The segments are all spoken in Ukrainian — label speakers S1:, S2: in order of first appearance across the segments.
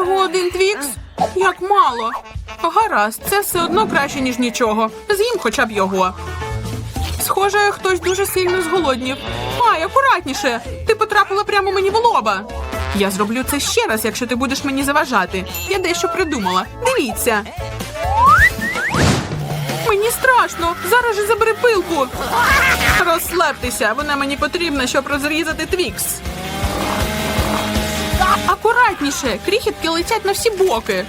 S1: Усього один твікс? Як мало. Гаразд, це все одно краще, ніж нічого. З'їм хоча б його. Схоже, хтось дуже сильно зголоднів. Ай, акуратніше! Ти потрапила прямо мені в лоба. Я зроблю це ще раз, якщо ти будеш мені заважати. Я дещо придумала. Дивіться. Мені страшно. Зараз же забери пилку. Розслабтеся, вона мені потрібна, щоб розрізати твікс. Акуратніше, крихітки летять на всі боки.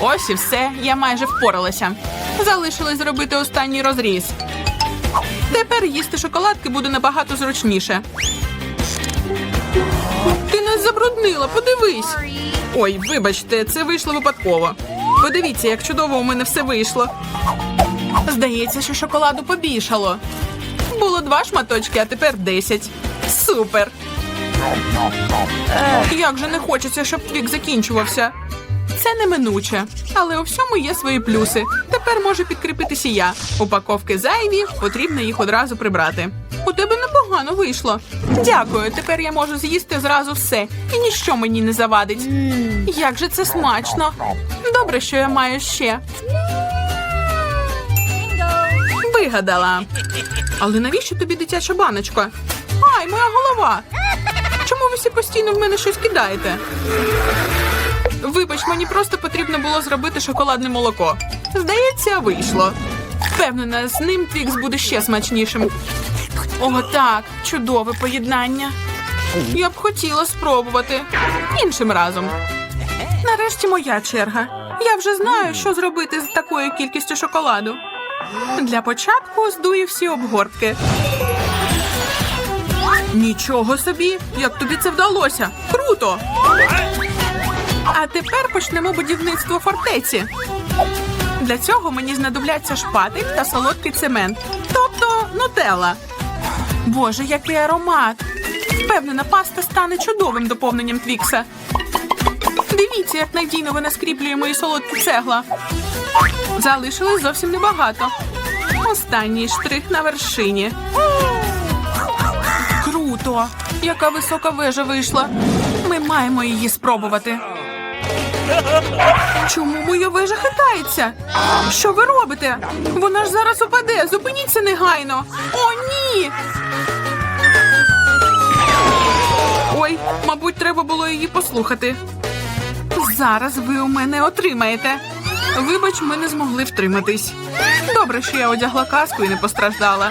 S1: Ось і все, я майже впоралася. Залишилось зробити останній розріз. Тепер їсти шоколадки буде набагато зручніше. Ти нас забруднила, подивись. Ой, вибачте, це вийшло випадково. Подивіться, як чудово у мене все вийшло. Здається, що шоколаду побільшало. Було два шматочки, а тепер десять. Супер. Як же не хочеться, щоб твік закінчувався. Це неминуче, але у всьому є свої плюси. Тепер може підкріпитися я. Упаковки зайві, потрібно їх одразу прибрати. У тебе непогано вийшло. Дякую. Тепер я можу з'їсти зразу все, і ніщо мені не завадить. Як же це смачно! Добре, що я маю ще. Вигадала. Але навіщо тобі дитяча баночка? Ай, моя голова! Чому ви всі постійно в мене щось кидаєте? Вибач, мені просто потрібно було зробити шоколадне молоко. Здається, вийшло. Впевнена, з ним твікс буде ще смачнішим. О, так, чудове поєднання. Я б хотіла спробувати іншим разом. Нарешті моя черга. Я вже знаю, що зробити з такою кількістю шоколаду. Для початку здую всі обгортки. Нічого собі, як тобі це вдалося? Круто! А тепер почнемо будівництво фортеці. Для цього мені знадобляться шпатель та солодкий цемент, тобто нутелла. Боже, який аромат! Впевнена, паста стане чудовим доповненням твікса. Дивіться, як надійно вона скріплює мої солодкі цегла. Залишилось зовсім небагато. Останній штрих на вершині. Круто! Яка висока вежа вийшла. Ми маємо її спробувати. Чому моя вежа хитається? Що ви робите? Вона ж зараз упаде. Зупиніться негайно. О, ні. Ой, мабуть, треба було її послухати. Зараз ви у мене отримаєте. Вибач, ми не змогли втриматись. Добре, що я одягла каску і не постраждала.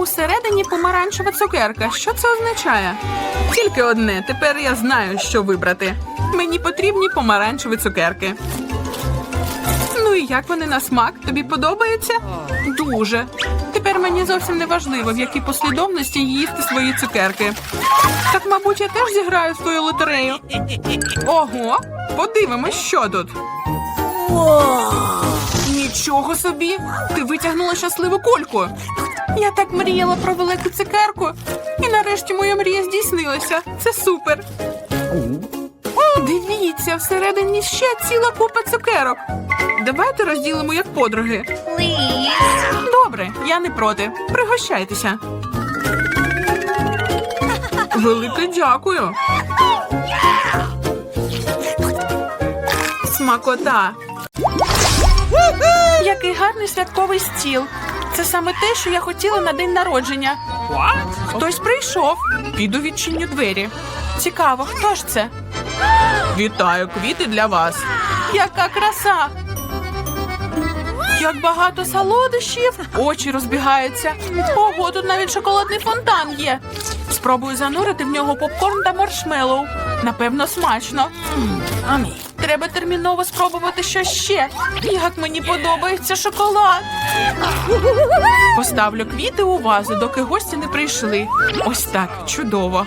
S1: Усередині помаранчева цукерка. Що це означає? Тільки одне. Тепер я знаю, що вибрати. Мені потрібні помаранчеві цукерки. Ну і як вони на смак? Тобі подобається? Дуже. Тепер мені зовсім не важливо, в якій послідовності їсти свої цукерки. Так, мабуть, я теж зіграю свою лотерею. Ого, подивимось, що тут. Нічого собі! Ти витягнула щасливу кульку. Я так мріяла про велику цукерку, і нарешті моя мрія здійснилася. Це супер. Дивіться, всередині ще ціла купа цукерок. Давайте розділимо як подруги. Добре, я не проти. Пригощайтеся. Велике дякую. Смакота. Який гарний святковий стіл. Це саме те, що я хотіла на день народження. Хтось прийшов. Піду відчиню двері. Цікаво, хто ж це? Вітаю, квіти для вас. Яка краса! Як багато солодощів, очі розбігаються. Ого, тут навіть шоколадний фонтан є. Спробую занурити в нього попкорн та маршмеллоу. Напевно, смачно. Треба терміново спробувати що ще. Як мені подобається шоколад. Поставлю квіти у вазу, доки гості не прийшли. Ось так, чудово.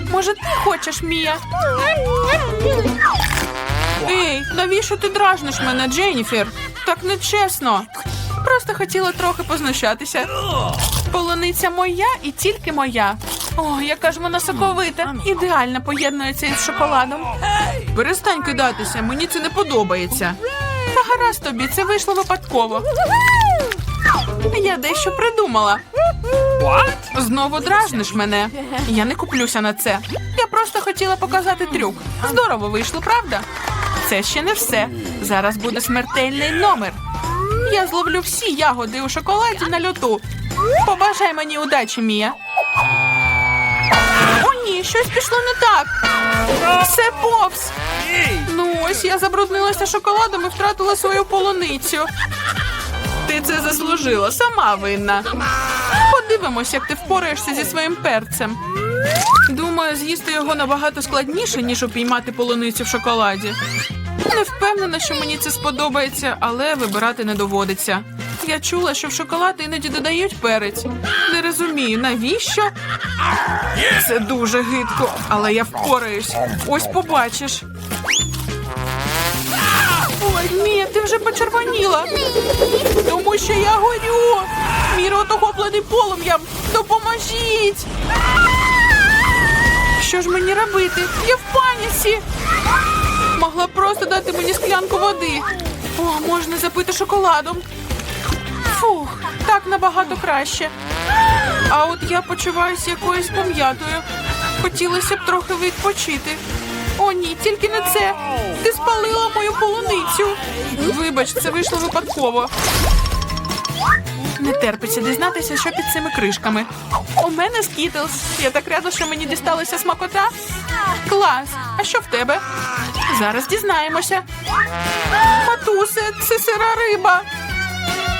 S1: Може, ти хочеш, Мія? Ей, навіщо ти дражниш мене, Дженніфер? Так нечесно. Просто хотіла трохи познущатися. Полуниця моя і тільки моя. О, яка ж вона соковита. Ідеально поєднується із шоколадом. Перестань кидатися, мені це не подобається. Та гаразд тобі, це вийшло випадково. Я дещо придумала. Знову дражниш мене. Я не куплюся на це. Я просто хотіла показати трюк. Здорово вийшло, правда? Це ще не все. Зараз буде смертельний номер. Я зловлю всі ягоди у шоколаді на льоту. Побажай мені удачі, Мія. О, ні, щось пішло не так. Все повз. Ну ось я забруднилася шоколадом і втратила свою полуницю. Ти це заслужила, сама винна. Подивимось, як ти впораєшся зі своїм перцем. Думаю, з'їсти його набагато складніше, ніж упіймати полуницю в шоколаді. Не впевнена, що мені це сподобається, але вибирати не доводиться. Я чула, що в шоколад іноді додають перець. Не розумію, навіщо? Це дуже гидко, але я впораюсь. Ось побачиш. Мія, ти вже почервоніла. Тому що я горю. Мій рот охоплений полум'ям. Допоможіть. Що ж мені робити? Я в паніці. Могла б просто дати мені склянку води. О, можна запити шоколадом. Фух, так набагато краще. А от я почуваюся якоюсь пом'ятою. Хотілося б трохи відпочити. О, ні, тільки не це. Ти спалила мою полуницю. Вибач, це вийшло випадково. Не терпиться дізнатися, що під цими кришками. У мене скітлс. Я так рада, що мені дісталася смакота. Клас. А що в тебе? Зараз дізнаємося. Матусе, це сира риба.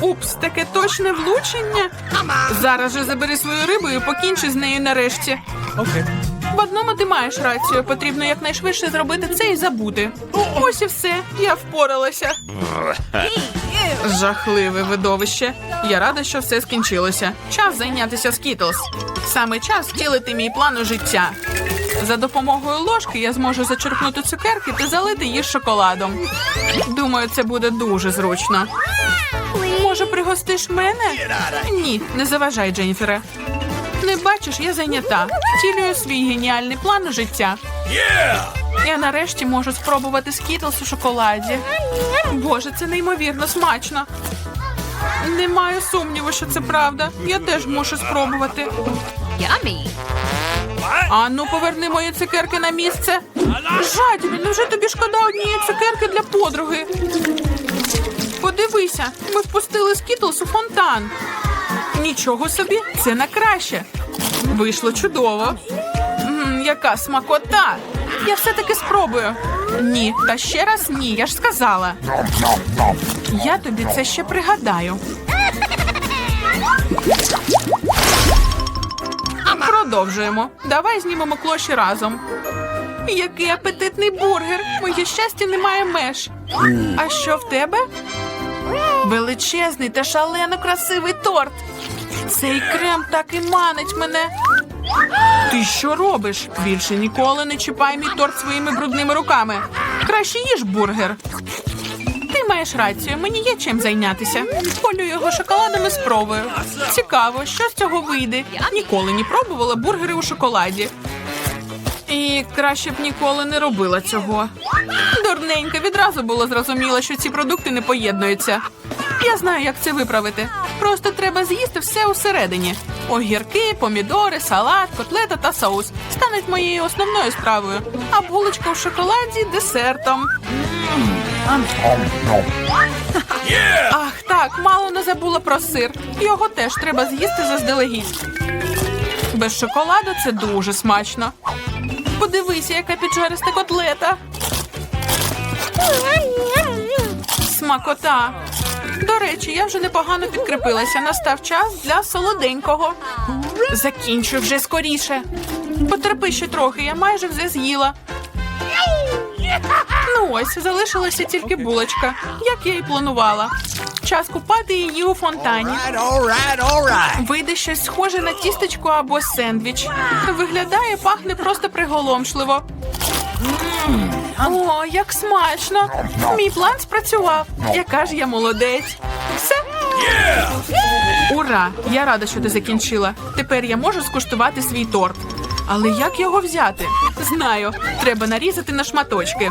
S1: Упс, таке точне влучення. Зараз же забери свою рибу і покінчи з нею нарешті. В одному ти маєш рацію. Потрібно якнайшвидше зробити це і забути. Ось і все. Я впоралася. Жахливе видовище. Я рада, що все скінчилося. Час зайнятися скітлс. Саме час втілити мій план у життя. За допомогою ложки я зможу зачерпнути цукерки та залити їх шоколадом. Думаю, це буде дуже зручно. Може, пригостиш мене? Ні, не заважай, Дженніфере. Не бачиш, я зайнята. Втілюю свій геніальний план у життя. Я нарешті можу спробувати скітлс у шоколаді. Боже, це неймовірно смачно. Не маю сумніву, що це правда. Я теж мушу спробувати.
S2: Yummy.
S1: Ану, поверни мої цукерки на місце. Жадібі, невже тобі шкода однієї цукерки для подруги? Подивися, ми впустили скітлс у фонтан. Нічого собі, це на краще. Вийшло чудово. М, яка смакота! Я все-таки спробую. Ні, та ще раз ні, я ж сказала. Я тобі це ще пригадаю. Продовжуємо. Давай знімемо клоші разом. Який апетитний бургер! Моє щастя немає меж. А що в тебе? Величезний та шалено красивий торт. Цей крем так і манить мене. Ти що робиш? Більше ніколи не чіпай мій торт своїми брудними руками. Краще їж бургер. Ти маєш рацію, мені є чим зайнятися. Полю його шоколадом і спробую. Цікаво, що з цього вийде. Ніколи не пробувала бургери у шоколаді. І краще б ніколи не робила цього. Дурненька, відразу було зрозуміло, що ці продукти не поєднуються. Я знаю, як це виправити. Просто треба з'їсти все усередині. Огірки, помідори, салат, котлета та соус стануть моєю основною стравою, а булочка в шоколаді десертом. Ах, так, мало не забула про сир. Його теж треба з'їсти заздалегідь. Без шоколаду це дуже смачно. Подивися, яка піджариста котлета. Смакота. До речі, я вже непогано підкріпилася. Настав час для солоденького. Закінчуй вже скоріше. Потерпи ще трохи, я майже все з'їла. Ну ось, залишилася тільки булочка, як я і планувала. Час купати її у фонтані. Вийде щось схоже на тістечко або сендвіч. Виглядає, пахне просто приголомшливо. О, як смачно! Мій план спрацював. Яка ж я молодець. Все. Ура! Я рада, що ти закінчила. Тепер я можу скуштувати свій торт. Але як його взяти? Знаю, треба нарізати на шматочки.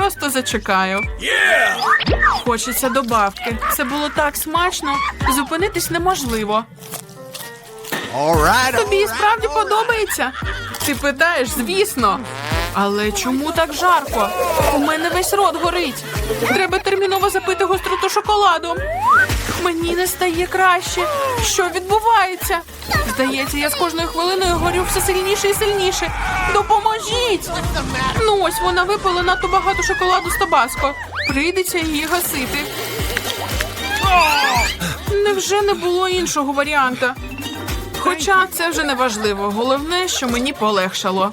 S1: Просто зачекаю. Хочеться добавки. Це було так смачно. Зупинитись неможливо. Тобі і справді подобається? Ти питаєш, звісно. Але чому так жарко? У мене весь рот горить. Треба терміново запити гостроту шоколадом. Мені не стає краще. Що відбувається? Здається, я з кожною хвилиною горю все сильніше і сильніше. Допоможіть! Ну ось вона випила надто багато шоколаду з табаско. Прийдеться її гасити. Невже не було іншого варіанта? Хоча це вже не важливо. Головне, що мені полегшало.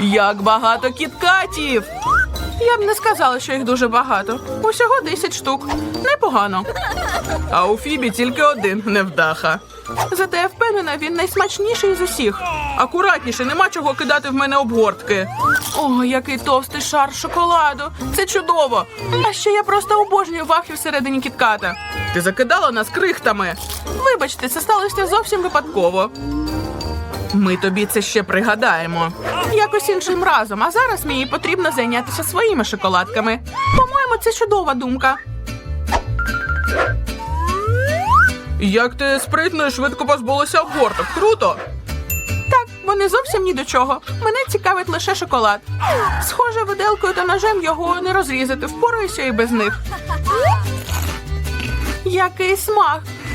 S1: Як багато кіткатів! Я б не сказала, що їх дуже багато. Усього 10 штук. Непогано. А у Фібі тільки один невдаха. Зате я впевнена, він найсмачніший з усіх. Акуратніше, нема чого кидати в мене обгортки. О, який товстий шар шоколаду. Це чудово. А ще я просто обожнюю вафлі всередині кітката. Ти закидала нас крихтами. Вибачте, це сталося зовсім випадково. Ми тобі це ще пригадаємо. Якось іншим разом, а зараз мені потрібно зайнятися своїми шоколадками. По-моєму, це чудова думка. Як ти спритно і швидко позбулася обгорток. Круто. Так, вони зовсім ні до чого. Мене цікавить лише шоколад. Схоже, виделкою та ножем його не розрізати. Впораюся і без них. Який смак!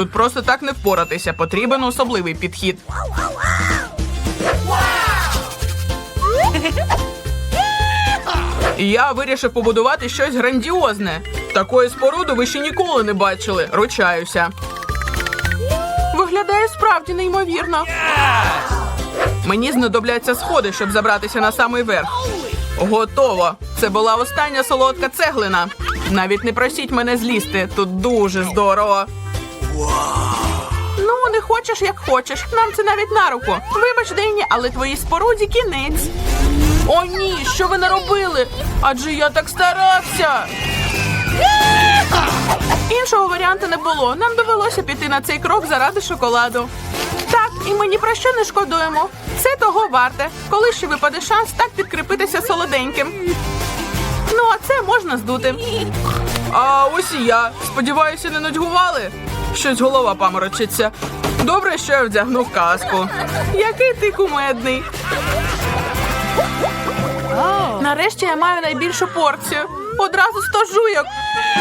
S1: Тут просто так не впоратися. Потрібен особливий підхід. Я вирішив побудувати щось грандіозне. Такої споруди ви ще ніколи не бачили. Ручаюся. Виглядає справді неймовірно. Мені знадобляться сходи, щоб забратися на самий верх. Готово. Це була остання солодка цеглина. Навіть не просіть мене злізти. Тут дуже здорово. Ну, не хочеш, як хочеш. Нам це навіть на руку. Вибач, Дені, але твоїй споруді кінець. О, ні, що ви наробили? Адже я так старався. Іншого варіанту не було. Нам довелося піти на цей крок заради шоколаду. Так, і ми ні про що не шкодуємо. Це того варте, коли ще випаде шанс так підкріпитися солоденьким. Ну, а це можна здути. А ось і я. Сподіваюся, не нудьгували. Щось голова паморочиться. Добре, що я вдягнув каску. Який ти кумедний. Нарешті я маю найбільшу порцію. Одразу сто жуйок.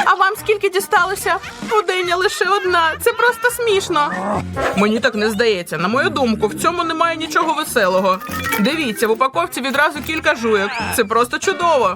S1: А вам скільки дісталося? Пудиня лише одна. Це просто смішно. Мені так не здається. На мою думку, в цьому немає нічого веселого. Дивіться, в упаковці відразу кілька жуйок. Це просто чудово.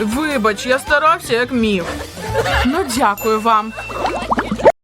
S1: Вибач, я старався як міг. Ну, дякую вам.